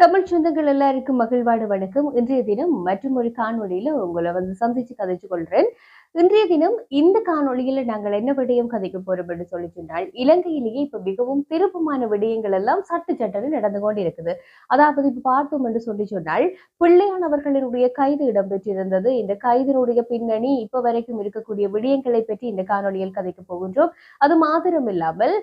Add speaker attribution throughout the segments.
Speaker 1: தமிழ் சொந்தங்கள் எல்லாருக்கும் மகிழ்வாடு வணக்கம். இன்றைய தினம் மற்றும் ஒரு காணொலியில உங்களை வந்து சந்திச்சு கதைச்சு கொள்றேன். இன்றைய தினம் இந்த காணொளியில நாங்கள் என்ன விடயம் கதைக்க போறோம் என்று சொல்லி சொன்னால் இலங்கையிலேயே இப்ப மிகவும் திருப்பமான விடயங்கள் எல்லாம் சட்டு சட்டன்னு நடந்து கொண்டு இருக்குது அதாவது இப்ப பார்த்தோம் என்று சொல்லி சொன்னால் பிள்ளையானவர்களினுடைய கைது இடம்பெற்றிருந்தது. இந்த கைதினுடைய பின்னணி இப்ப வரைக்கும் இருக்கக்கூடிய விடயங்களை பற்றி இந்த காணொளியில் கதைக்க போகின்றோம். அது மாத்திரம் இல்லாமல்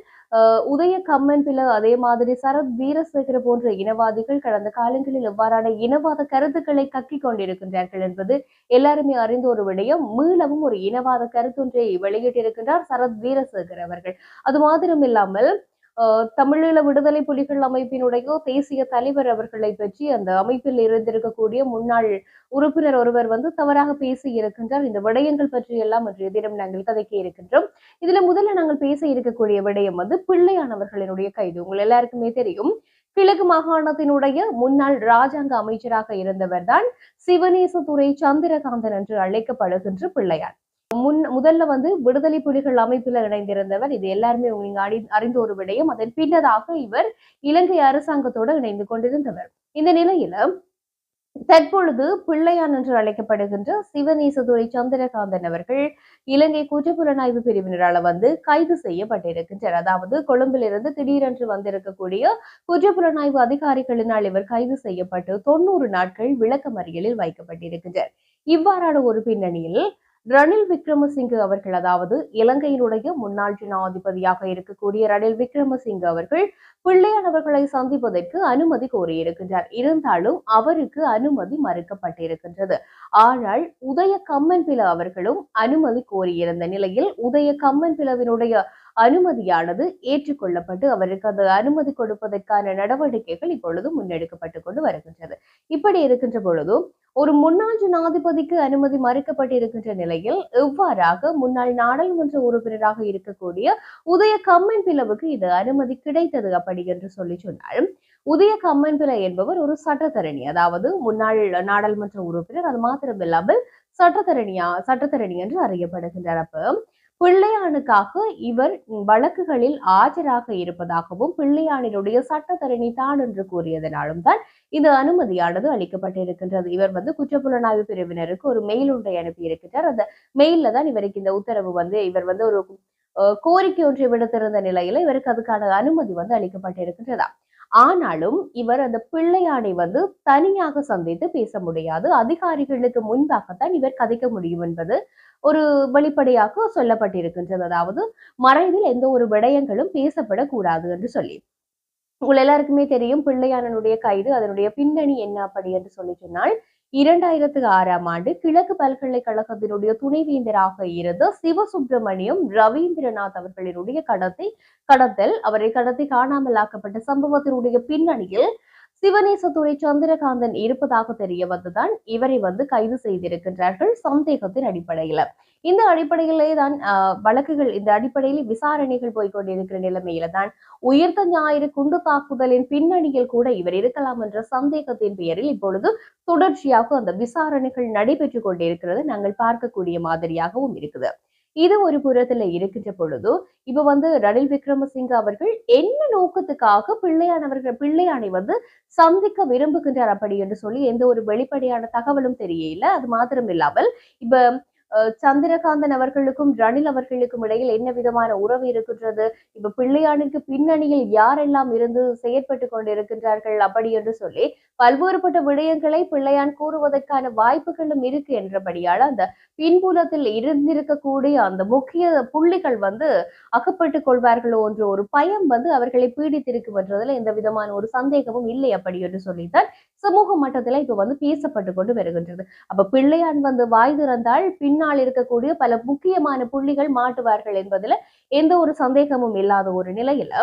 Speaker 1: உதய கம்மன் பில அதே மாதிரி சரத் வீரசேகர போன்ற இனவாதிகள் கடந்த காலங்களில் எவ்வாறான இனவாத கருத்துக்களை கக்கிக் கொண்டிருக்கின்றார்கள் என்பது எல்லாருமே அறிந்த ஒரு விடயம். மீளவும் ஒரு இனவாத கருத்தொன்றை வெளியிட்டிருக்கின்றார் சரத் வீரசேகர் அவர்கள். அது மாத்திரம் இல்லாமல் தமிழீழ விடுதலை புலிகள் அமைப்பினுடைய தேசிய தலைவர் அவர்களை பற்றி அந்த அமைப்பில் இருந்திருக்கக்கூடிய முன்னாள் உறுப்பினர் ஒருவர் வந்து தவறாக பேசி இருக்கின்றார். இந்த விடயங்கள் பற்றி எல்லாம் இன்றைய தினம் நாங்கள் கதைக்க இருக்கின்றோம். இதுல முதல்ல நாங்கள் பேச இருக்கக்கூடிய விடயம் வந்து பிள்ளையானவர்களினுடைய கைது. உங்கள் எல்லாருக்குமே தெரியும். கிழக்கு மாகாணத்தினுடைய முன்னாள் ராஜாங்க அமைச்சராக இருந்தவர்தான் தான் சந்திரகாந்தன் என்று அழைக்கப்படுகின்ற பிள்ளையார். முன் முதல்ல வந்து விடுதலை புலிகள் அமைப்பில் இணைந்திருந்தவர் இது எல்லாருமே நீங்க அறி அறிந்த ஒரு விடயம். அதன் பின்னதாக இவர் இலங்கை அரசாங்கத்தோடு இணைந்து கொண்டிருந்தவர். இந்த நிலையில தற்பொழுது பிள்ளையான் என்று அழைக்கப்படுகின்ற சிவநேசதுரை சந்திரகாந்தன் அவர்கள் இலங்கை குற்றப்புலனாய்வு பிரிவினரால வந்து கைது செய்யப்பட்டிருக்கின்றார் அதாவது கொழும்பிலிருந்து திடீரென்று வந்திருக்கக்கூடிய குற்றப்புலனாய்வு அதிகாரிகளினால் இவர் கைது செய்யப்பட்டு தொண்ணூறு நாட்கள் விளக்கமறியலில் வைக்கப்பட்டிருக்கின்றார். இவ்வாறான ஒரு பின்னணியில் ரணில் விக்ரமசிங்கே அவர்கள் அதாவது இலங்கையினுடைய முன்னாள் ஜனாதிபதியாக இருக்கக்கூடிய ரணில் விக்ரமசிங்கே அவர்கள் பிள்ளையான் அவர்களை சந்திப்பதற்கு அனுமதி கோரியிருக்கின்றார். இருந்தாலும் அவருக்கு அனுமதி மறுக்கப்பட்டிருக்கின்றது. ஆனால் உதய கம்மன் பில அவர்களும் அனுமதி கோரியிருந்த நிலையில் உதய கம்மன் பிளவினுடைய அனுமதியானது ஏற்றுக்கொள்ளப்பட்டு அவருக்கு அந்த அனுமதி கொடுப்பதற்கான நடவடிக்கைகள் இப்பொழுது முன்னெடுக்கப்பட்டு கொண்டு வருகின்றது. இப்படி இருக்கின்ற பொழுதும் ஒரு முன்னாள் ஜனாதிபதிக்கு அனுமதி மறுக்கப்பட்டிருக்கின்ற நிலையில் எவ்வாறாக முன்னாள் நாடாளுமன்ற உறுப்பினராக இருக்கக்கூடிய உதய கம்மன் பிளவுக்கு இது அனுமதி கிடைத்தது அப்படி என்று சொல்லி சொன்னாலும் உதய கம்மன் பிள்ளை என்பவர் ஒரு சட்டத்தரணி. அதாவது முன்னாள் நாடாளுமன்ற உறுப்பினர் அது மாத்திரமில்லாமல் சட்டத்தரணியா சட்டத்தரணி என்று அறியப்படுகின்றார். அப்ப பிள்ளையானுக்காக இவர் வழக்குகளில் ஆஜராக இருப்பதாகவும் பிள்ளையானினுடைய சட்டத்தரணி தான் என்று கூறியதனாலும் தான் இந்த அனுமதியானது அளிக்கப்பட்டிருக்கின்றது. இவர் வந்து குற்றப்புலனாய்வு பிரிவினருக்கு ஒரு மெயில் ஒன்றை அனுப்பி இருக்கின்றார் அந்த மெயில்ல தான் இவருக்கு இந்த உத்தரவு வந்து இவர் வந்து ஒரு அஹ், கோரிக்கை ஒன்றை விடுத்திருந்த நிலையில இவருக்கு அதுக்கான அனுமதி வந்து அளிக்கப்பட்டிருக்கின்றதா ஆனாலும் இவர் அந்த பிள்ளையானை வந்து தனியாக சந்தித்து பேச முடியாது. அதிகாரிகளுக்கு முன்பாகத்தான் இவர் கதைக்க முடியும் என்பது ஒரு வெளிப்படையாக சொல்லப்பட்டிருக்கின்றது. அதாவது மறைவில் எந்த ஒரு விடயங்களும் பேசப்படக்கூடாது என்று சொல்லி. உங்கள் எல்லாருக்குமே தெரியும் பிள்ளையானனுடைய கைது அதனுடைய பின்னணி என்ன அப்படி என்று சொல்லி சொன்னால் இரண்டாயிரத்து ஆறாம் ஆண்டு கிழக்கு பல்கலைக்கழகத்தினுடைய துணைவேந்தராக இருந்த சிவசுப்பிரமணியம் ரவீந்திரநாத் அவர்களினுடைய கடத்தை கடத்தல் அவரை கடத்தி காணாமல் ஆக்கப்பட்ட சம்பவத்தினுடைய பின்னணியில் சிவநேசத்துறை சந்திரகாந்தன் இருப்பதாக தெரிய வந்துதான் இவரை வந்து கைது செய்திருக்கின்றார்கள் சந்தேகத்தின் அடிப்படையில. இந்த அடிப்படையிலே தான் வழக்குகள் இந்த அடிப்படையில் விசாரணைகள் போய்கொண்டிருக்கிற நிலைமையில தான் உயிர்த்த ஞாயிறு குண்டு தாக்குதலின் பின்னணியில் கூட இவர் இருக்கலாம் என்ற சந்தேகத்தின் பெயரில் இப்பொழுது தொடர்ச்சியாக அந்த விசாரணைகள் நடைபெற்றுக் கொண்டிருக்கிறது. நாங்கள் பார்க்கக்கூடிய மாதிரியாகவும் இருக்குது. இது ஒரு புறத்துல இருக்கின்ற பொழுது இப்ப வந்து ரணில் விக்ரமசிங்க அவர்கள் என்ன நோக்கத்துக்காக பிள்ளையானவர்கள் பிள்ளையானை வந்து சந்திக்க விரும்புகின்றார் அப்படி என்று சொல்லி எந்த ஒரு வெளிப்படையான தகவலும் தெரியல. அது மாத்திரம் இல்லாமல் இப்ப சந்திரகாந்தன் அவர்களுக்கும் ரணில் அவர்களுக்கும் இடையில் என்ன விதமான உறவு இருக்கின்றது? இப்ப பிள்ளையானுக்கு பின்னணியில் யாரெல்லாம் இருந்து செயற்பட்டு கொண்டிருக்கின்றார்கள் அப்படி என்று சொல்லி பல்வேறுபட்ட விடயங்களை பிள்ளையான் கூறுவதற்கான வாய்ப்புகளும் இருக்கு என்றபடியால் அந்த பின்புலத்தில் இருந்திருக்கக்கூடிய அந்த முக்கிய புள்ளிகள் வந்து அகப்பட்டுக் கொள்வார்களோ என்ற ஒரு பயம் வந்து அவர்களை பீடித்திருக்கும் என்றதுல எந்த விதமான ஒரு சந்தேகமும் இல்லை அப்படி என்று சொல்லித்தான் சமூக மட்டத்துல இப்ப வந்து பேசப்பட்டு கொண்டு வருகின்றது. அப்ப பிள்ளையான் வந்து வாய் திறந்தால் பின்னால் இருக்கக்கூடிய பல முக்கியமான புள்ளிகள் மாட்டுவார்கள் என்பதுல எந்த ஒரு சந்தேகமும் இல்லாத ஒரு நிலையில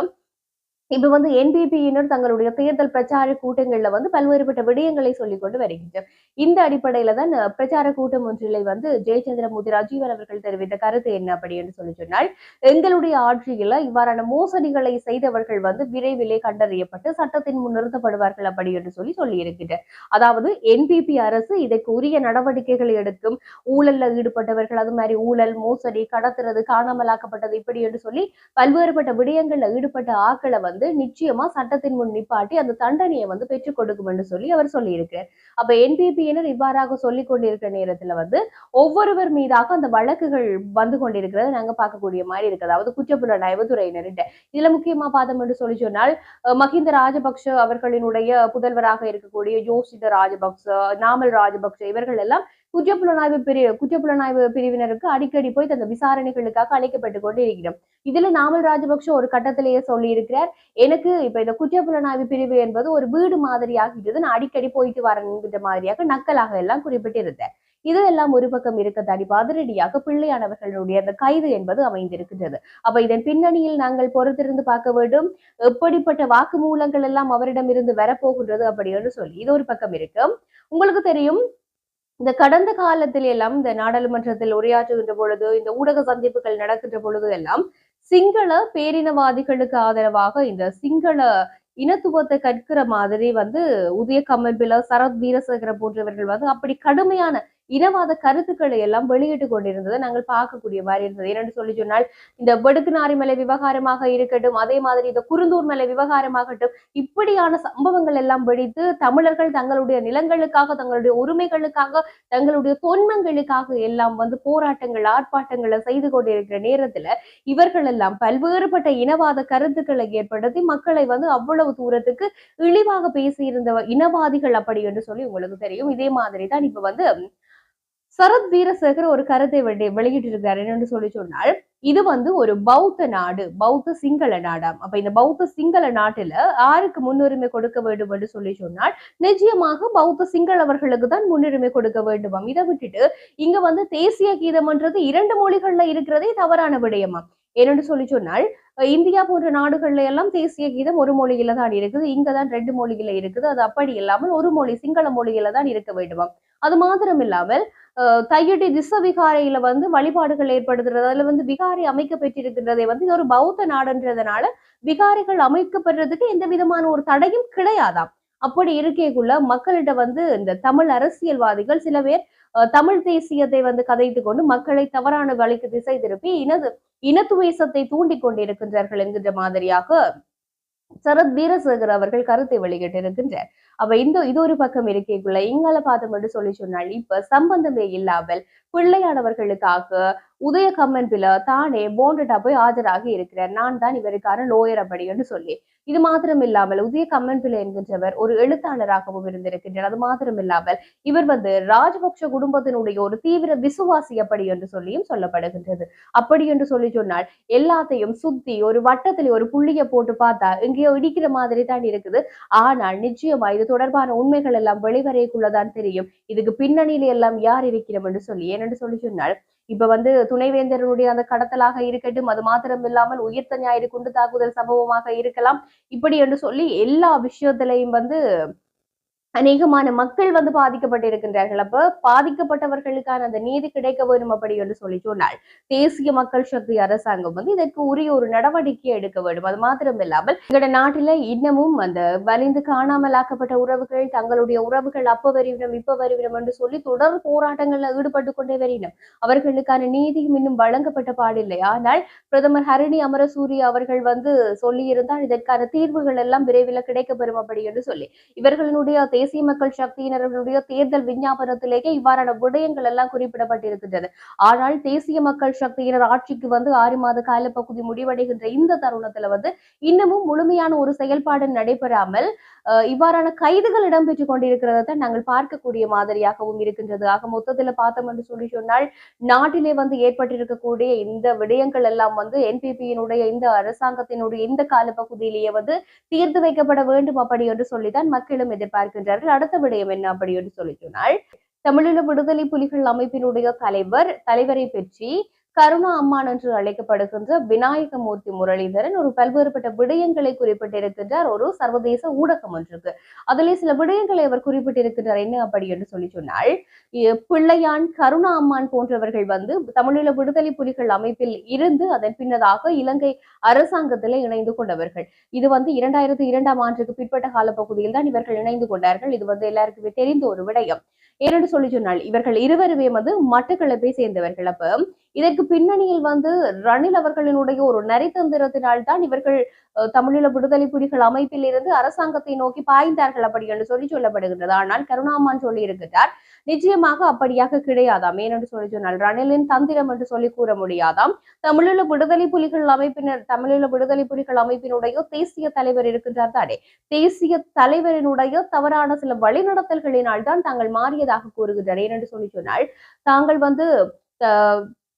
Speaker 1: இப்ப வந்து என்பிபியினர் தங்களுடைய தேர்தல் பிரச்சார கூட்டங்கள்ல வந்து பல்வேறுபட்ட விடயங்களை சொல்லிக் கொண்டு வருகின்றனர். இந்த அடிப்படையில தான் பிரச்சார கூட்டம் ஒன்றிலே வந்து ஜெயச்சந்திரமூர்த்தி ராஜீவன் அவர்கள் தெரிவித்த கருத்து என்ன அப்படி என்று சொல்லி சொன்னால் எங்களுடைய ஆட்சியில இவ்வாறான மோசடிகளை செய்தவர்கள் வந்து விரைவிலே கண்டறியப்பட்டு சட்டத்தின் முன் நிறுத்தப்படுவார்கள் அப்படி என்று சொல்லி சொல்லி இருக்கின்றனர் அதாவது என்பிபி அரசு இதற்கு உரிய நடவடிக்கைகளை எடுக்கும் ஊழல்ல ஈடுபட்டவர்கள் அது மாதிரி ஊழல் மோசடி கடத்துறது காணாமலாக்கப்பட்டது இப்படி என்று சொல்லி பல்வேறுபட்ட விடயங்கள்ல ஈடுபட்ட ஆக்களை வந்து வந்து நிச்சயமா சட்டத்தின் முன் நிப்பாட்டி அந்த தண்டனையை வந்து பெற்றுக் கொடுக்கும் என்று சொல்லி அவர் சொல்லியிருக்கிறார். அப்ப என்பிபியினர் இவ்வாறாக சொல்லிக் கொண்டிருக்கிற நேரத்துல வந்து ஒவ்வொருவர் மீதாக அந்த வழக்குகள் வந்து கொண்டிருக்கிறத நாங்க பார்க்கக்கூடிய மாதிரி இருக்கு. அதாவது குற்றப்புலனாய்வு துறையினர்கிட்ட. இதுல முக்கியமா பார்த்தோம் என்று சொல்லி சொன்னால் மஹிந்த ராஜபக்ஷ அவர்களினுடைய புதல்வராக இருக்கக்கூடிய யோசித ராஜபக்ஷ நாமல் ராஜபக்ஷ இவர்கள் எல்லாம் குற்றப்புலனாய்வு பிரி குற்றப்புலனாய்வு பிரிவினருக்கு அடிக்கடி போய் தந்த விசாரணைகளுக்காக அழைக்கப்பட்டு கொண்டு இருக்கிறோம் இதுல நாமல் ராஜபக்ஷ ஒரு கட்டத்திலேயே சொல்லி இருக்கிறார் எனக்கு இப்ப இந்த குற்றப்புலனாய்வு பிரிவு என்பது ஒரு வீடு மாதிரியாகிட்டது. நான் அடிக்கடி போயிட்டு வரேன்கிற மாதிரியாக நக்கலாக எல்லாம் குறிப்பிட்டிருந்தேன் இது எல்லாம் ஒரு பக்கம் இருக்க தடி அதிரடியாக பிள்ளையானவர்களுடைய அந்த கைது என்பது அமைந்திருக்கின்றது. அப்ப இதன் பின்னணியில் நாங்கள் பொறுத்திருந்து பார்க்க வேண்டும். எப்படிப்பட்ட வாக்குமூலங்கள் எல்லாம் அவரிடம் இருந்து வரப்போகின்றது அப்படின்னு சொல்லி இது ஒரு பக்கம் இருக்கு. உங்களுக்கு தெரியும் இந்த கடந்த காலத்தில் எல்லாம் இந்த நாடாளுமன்றத்தில் உரையாற்றுகின்ற பொழுது இந்த ஊடக சந்திப்புகள் நடக்கின்ற பொழுது எல்லாம் சிங்கள பேரினவாதிகளுக்கு ஆதரவாக இந்த சிங்கள இனத்துவத்தை கற்கிற மாதிரி வந்து உதய கம்மன்பில சரத் வீரசேகர போன்றவர்கள் வந்து அப்படி கடுமையான இனவாத கருத்துக்களை எல்லாம் வெளியிட்டு கொண்டிருந்ததை நாங்கள் பார்க்கக்கூடிய மாதிரி இருந்தது. என்னென்னு சொல்லி சொன்னால் இந்த படுக்குநாரி மலை விவகாரமாக இருக்கட்டும் அதே மாதிரி இந்த குருந்தூர் மலை விவகாரமாகட்டும் இப்படியான சம்பவங்கள் எல்லாம் வெடித்து தமிழர்கள் தங்களுடைய நிலங்களுக்காக தங்களுடைய உரிமைகளுக்காக தங்களுடைய தொன்மங்களுக்காக எல்லாம் வந்து போராட்டங்கள் ஆர்ப்பாட்டங்களை செய்து கொண்டிருக்கிற நேரத்துல இவர்கள் எல்லாம் பல்வேறுபட்ட இனவாத கருத்துக்களை ஏற்படுத்தி மக்களை வந்து அவ்வளவு தூரத்துக்கு இழிவாக பேசியிருந்த இனவாதிகள் அப்படி என்று சொல்லி உங்களுக்கு தெரியும். இதே மாதிரி தான் இப்ப வந்து சரத் வீரசேகர் ஒரு கருத்தை வெளி வெளியிட்டிருக்காரு. என்னன்னு சொல்லி சொன்னால் இது வந்து ஒரு பௌத்த நாடு பௌத்த சிங்கள நாடாம். அப்ப இந்த பௌத்த சிங்கள நாட்டுல யாருக்கு முன்னுரிமை கொடுக்க வேண்டும் என்று சொல்லி சொன்னால் நிச்சயமாக பௌத்த சிங்களவர்களுக்கு தான் முன்னுரிமை கொடுக்க வேண்டுமாம். இதை விட்டுட்டு இங்க வந்து தேசிய கீதம்ன்றது இரண்டு மொழிகள்ல இருக்கிறதே தவறான விடயமா? என்னென்று சொல்லி சொன்னால் இந்தியா போன்ற நாடுகள்ல எல்லாம் தேசிய கீதம் ஒரு மொழியில தான் இருக்குது. இங்கதான் ரெண்டு மொழியில இருக்குது. அது அப்படி இல்லாமல் ஒரு மொழி சிங்கள மொழியில தான் இருக்க வேண்டுமாம். அது மாத்திரம் இல்லாமல் கையடி தையடி திச விகாரையில வந்து வழிபாடுகள் ஏற்படுகிறது அதுல வந்து விகாரை அமைக்கப்பட்டிருக்கின்றதை வந்து இது ஒரு பௌத்த நாடுன்றதுனால விகாரைகள் அமைக்கப்படுறதுக்கு எந்த விதமான ஒரு தடையும் கிடையாதாம். அப்படி இருக்கைக்குள்ள மக்களிடம் வந்து இந்த தமிழ் அரசியல்வாதிகள் சில பேர் அஹ், தமிழ் தேசியத்தை வந்து கதைத்து கொண்டு மக்களை தவறான வழிக்கு திசை திருப்பி இனது இனத்துவேசத்தை தூண்டிக் கொண்டிருக்கின்றார்கள் என்கின்ற மாதிரியாக சரத் வீரசேகர் அவர்கள் கருத்தை வெளியிட்டிருக்கின்றார். அப்ப இந்த இது ஒரு பக்கம் இருக்கேக்குள்ள இங்கால பாதம் என்று சொல்லி சொன்னால் இப்ப சம்பந்தமே இல்லாமல் பிள்ளையானவர்களுக்காக உதய கம்மன்பில தானே போண்டட்டா போய் ஆஜராகி இருக்கிறார். நான் தான் இவருக்கான லோயர் அப்படி என்று சொல்லி. இது மாத்திரம் இல்லாமல் உதய கம்மன்பிள்ளை என்கின்றவர் ஒரு எழுத்தாளராகவும் இருந்திருக்கின்றார். அது மாத்திரம் இல்லாமல் இவர் வந்து ராஜபக்ஷ குடும்பத்தினுடைய ஒரு தீவிர விசுவாசி அப்படி என்று சொல்லியும் சொல்லப்படுகின்றது. அப்படி என்று சொல்லி சொன்னால் எல்லாத்தையும் சுத்தி ஒரு வட்டத்தில் ஒரு புள்ளிய போட்டு பார்த்தா எங்கேயோ இடிக்கிற மாதிரி தான் இருக்குது. ஆனால் நிச்சயமா இது தொடர்பான உண்மைகள் எல்லாம் வெளிவரைக்குள்ளதான் தெரியும். இதுக்கு பின்னணியில எல்லாம் யார் இருக்கிறோம் என்று சொல்லி. ஏனென்று சொல்லி சொன்னால் இப்ப வந்து துணைவேந்தருடைய அந்த கடத்தலாக இருக்கட்டும் அது மாத்திரம் இல்லாமல் உயிர்த்த ஞாயிறு குண்டு தாக்குதல் சம்பவமாக இருக்கலாம். இப்படி என்று சொல்லி எல்லா விஷயத்திலையும் வந்து அநேகமான மக்கள் வந்து பாதிக்கப்பட்டிருக்கின்றார்கள். அப்ப பாதிக்கப்பட்டவர்களுக்கான அந்த நீதி கிடைக்க வேண்டும் அப்படி என்று சொல்லி சொன்னால் தேசிய மக்கள் சக்தி அரசாங்கம் வந்து இதற்கு உரிய ஒரு நடவடிக்கை எடுக்க வேண்டும். அது மாத்திரம் இல்லாமல் எங்களோட நாட்டில இன்னமும் அந்த வலிந்து காணாமலாக்கப்பட்ட உறவுகள் தங்களுடைய உறவுகள் அப்ப வருவினம் இப்ப வருவினம் என்று சொல்லி தொடர் போராட்டங்கள்ல ஈடுபட்டு கொண்டே வருகினம் அவர்களுக்கான நீதியும் இன்னும் வழங்கப்பட்ட பாடில்லை. ஆனால் பிரதமர் ஹரணி அமரசூரிய அவர்கள் வந்து சொல்லியிருந்தால் இதற்கான தீர்வுகள் எல்லாம் விரைவில் கிடைக்கப்பெறும் அப்படி என்று சொல்லி இவர்களுடைய தேசிய மக்கள் சக்தியினர்களுடைய தேர்தல் விஞ்ஞாபனத்திலேயே இவ்வாறான விடயங்கள் எல்லாம் குறிப்பிடப்பட்டிருக்கின்றது. ஆனால் தேசிய மக்கள் சக்தியினர் ஆட்சிக்கு வந்து ஆறு மாத காலப்பகுதி முடிவடைகின்ற இந்த தருணத்துல வந்து இன்னமும் முழுமையான ஒரு செயல்பாடு நடைபெறாமல் இவ்வாறான கைதுகள் இடம்பெற்றுக் கொண்டிருக்கிறதை நாங்கள் பார்க்கக்கூடிய மாதிரியாகவும் இருக்கின்றது. ஆக மொத்தத்துல பார்த்தோம் என்று சொல்லி சொன்னால் நாட்டிலே வந்து ஏற்பட்டிருக்கக்கூடிய இந்த விடயங்கள் எல்லாம் வந்து என்பிபியினுடைய இந்த அரசாங்கத்தினுடைய இந்த காலப்பகுதியிலேயே வந்து தீர்த்து வைக்கப்பட வேண்டும் அப்படி என்று சொல்லிதான் மக்களும் எதிர்பார்க்கின்றார்கள். அடுத்த விடயம் என்ன அப்படி என்று சொல்லி சொன்னால் தமிழீழ விடுதலை புலிகள் அமைப்பினுடைய தலைவர் தலைவரை பற்றி கருணா அம்மான் என்று அழைக்கப்படுகின்ற விநாயகமூர்த்தி முரளிதரன் ஒரு பல்வேறுபட்ட விடயங்களை குறிப்பிட்டிருக்கின்றார். ஒரு சர்வதேச ஊடகம் ஒன்றுக்கு. அதிலே சில விடயங்களை அவர் குறிப்பிட்டிருக்கின்றார். என்ன அப்படி என்று சொல்லி சொன்னால் பிள்ளையான் கருணா அம்மான் போன்றவர்கள் வந்து தமிழீழ விடுதலை புலிகள் அமைப்பில் இருந்து அதன் பின்னதாக இலங்கை அரசாங்கத்திலே இணைந்து கொண்டவர்கள். இது வந்து இரண்டாயிரத்தி இரண்டாம் ஆண்டுக்கு பிற்பட்ட காலப்பகுதியில் தான் இவர்கள் இணைந்து கொண்டார்கள். இது வந்து எல்லாருக்குமே தெரிந்த ஒரு விடயம். ஏனென்று சொல்லி சொன்னால் இவர்கள் இருவருமே வந்து மட்டக்களப்பை சேர்ந்தவர்கள். அப்ப இதற்கு பின்னணியில் வந்து ரணில் அவர்களினுடைய ஒரு நரித்தந்திரத்தினால் தான் இவர்கள் அஹ், தமிழீழ விடுதலை புலிகள் அமைப்பில் இருந்து அரசாங்கத்தை நோக்கி பாய்ந்தார்கள் அப்படி என்று சொல்லி சொல்லப்படுகின்றது. ஆனால் கருணாமான் சொல்லி இருக்கிறார் நிச்சயமாக அப்படியாக கிடையாதாம். ஏனென்று சொல்லி சொன்னால் ரணிலின் தந்திரம் என்று சொல்லி கூற முடியாதாம். தமிழீழ விடுதலை புலிகள் அமைப்பினர் தமிழீழ விடுதலை புலிகள் அமைப்பினுடைய தேசிய தலைவர் இருக்கின்றார் தானே. தேசிய தலைவரினுடைய தவறான சில வழிநடத்தல்களினால் தான் தாங்கள் மாறியதாக கூறுகின்றனர் ஏனென்று சொல்லி சொன்னால் தாங்கள் வந்து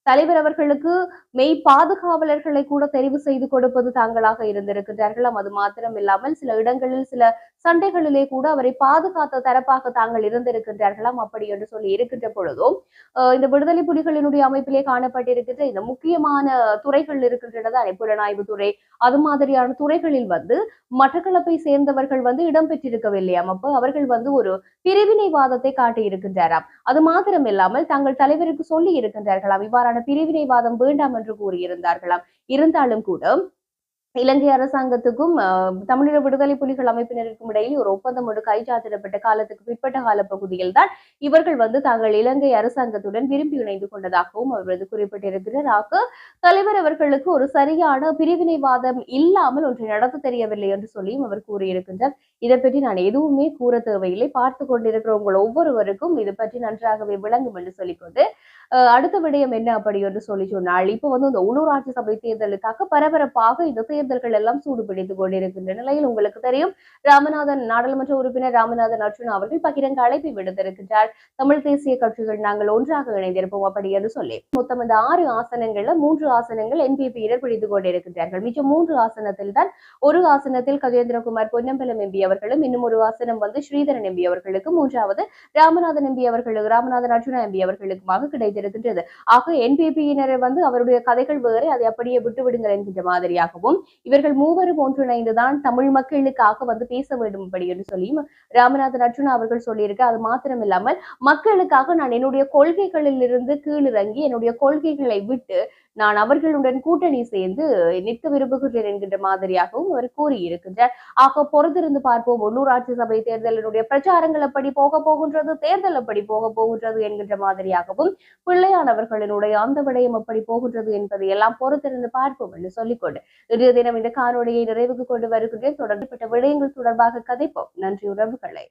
Speaker 1: தலைவர் அவர்களுக்கு மெய் பாதுகாவலர்களை கூட தெரிவு செய்து கொடுப்பது தாங்களாக இருந்திருக்கின்றார்களாம் அது மாத்திரம் இல்லாமல் சில இடங்களில் சில சண்டைகளிலே கூட அவரை பாதுகாத்த தரப்பாக தாங்கள் இருந்திருக்கின்றார்களாம். அப்படி என்று சொல்லி இருக்கின்ற பொழுதும் அஹ் இந்த விடுதலை புலிகளினுடைய அமைப்பிலே காணப்பட்டிருக்கின்ற இந்த முக்கியமான துறைகள் இருக்கின்றன. புலனாய்வு துறை அது மாதிரியான துறைகளில் வந்து மட்டக்களப்பை சேர்ந்தவர்கள் வந்து இடம்பெற்றிருக்கவில்லையாம் அப்போ அவர்கள் வந்து ஒரு பிரிவினைவாதத்தை காட்டி இருக்கின்றாராம். அது மாத்திரம் இல்லாமல் தங்கள் தலைவருக்கு சொல்லி இருக்கின்றார்களாம். இவ்வாறான பிரிவினைவாதம் வேண்டாம் என்று கூறியிருந்தார்களாம். இருந்தாலும் கூட இலங்கை அரசாங்கத்துக்கும் தமிழீழ விடுதலை புலிகள் அமைப்பினருக்கும் இடையில் ஒரு ஒப்பந்தம் ஒன்று கைச்சாத்திடப்பட்ட காலத்துக்கு பிற்பட்ட கால பகுதியில் தான் இவர்கள் வந்து தாங்கள் இலங்கை அரசாங்கத்துடன் விரும்பி இணைந்து கொண்டதாகவும் அவர் வந்து குறிப்பிட்டிருக்கிறார். ஆக தலைவர் அவர்களுக்கு ஒரு சரியான பிரிவினைவாதம் இல்லாமல் ஒன்றை நடத்த தெரியவில்லை என்று சொல்லியும் அவர் கூறியிருக்கின்றார். இதை பற்றி நான் எதுவுமே கூற தேவையில்லை. பார்த்து கொண்டிருக்கிற உங்கள் ஒவ்வொருவருக்கும் இது பற்றி நன்றாகவே விளங்கும் என்று சொல்லிக்கொண்டு அடுத்த விடயம் என்ன அப்படி என்று சொல்லி சொன்னால் இப்போ வந்து இந்த உள்ளூராட்சி சபை தேர்தலுக்காக பரபரப்பாக இந்த தேர்தல்கள் எல்லாம் சூடுபிடித்துக் கொண்டிருக்கின்ற நிலையில் உங்களுக்கு தெரியும் ராமநாதன் நாடாளுமன்ற உறுப்பினர் ராமநாதன் அர்ஜுனா அவர்கள் பகிரங்க அழைப்பை விடுத்திருக்கின்றார். தமிழ் தேசிய கட்சிகள் நாங்கள் ஒன்றாக இணைந்திருப்போம் அப்படி என்று சொல்லி. மொத்தம் இந்த ஆறு ஆசனங்கள்ல மூன்று ஆசனங்கள் என்பிபியினர் பிடித்துக் கொண்டிருக்கின்றார்கள். மிச்சம் மூன்று ஆசனத்தில் தான் ஒரு ஆசனத்தில் கஜேந்திரகுமார் பொன்னம்பலம் எம்பி அவர்களும் இன்னும் ஒரு ஆசனம் வந்து ஸ்ரீதரன் எம்பி அவர்களுக்கு மூன்றாவது ராமநாதன் எம்பி அவர்களுக்கு ராமநாதன் அர்ஜுனா எம்பி அவர்களுக்குமாக கிடைத்திருக்கின்றது ஆக என்பிபியினரை வந்து அவருடைய கதைகள் வேறு அதை அப்படியே விட்டுவிடுங்கள் என்கின்ற மாதிரியாகவும் இவர்கள் மூவரும் ஒன்றிணைந்துதான் தமிழ் மக்களுக்காக வந்து பேச வேண்டும் அப்படி என்று சொல்லியும் ராமநாதன் அர்ஜுனா அவர்கள் சொல்லியிருக்க அது மாத்திரம் இல்லாமல் மக்களுக்காக நான் என்னுடைய கொள்கைகளில் இருந்து கீழிறங்கி என்னுடைய கொள்கைகளை விட்டு நான் அவர்களுடன் கூட்டணி சேர்ந்து நிற்க விரும்புகிறேன் என்கின்ற மாதிரியாகவும் அவர் கூறியிருக்கின்றார். ஆக பொறுத்திருந்து பார்ப்போம். உள்ளூராட்சி சபை தேர்தலினுடைய பிரச்சாரங்கள் எப்படி போக போகின்றது தேர்தல் எப்படி போக போகின்றது என்கின்ற மாதிரியாகவும் பிள்ளையானவர்களினுடைய அந்த விடயம் எப்படி போகின்றது என்பதை எல்லாம் பொறுத்திருந்து பார்ப்போம் என்று சொல்லிக்கொண்டு இன்றைய தினம் இந்த காணொலியை நிறைவுக்கு கொண்டு வருகின்றேன். தொடர்புபட்ட விடயங்கள் தொடர்பாக கதைப்போம். நன்றி உறவுகளை.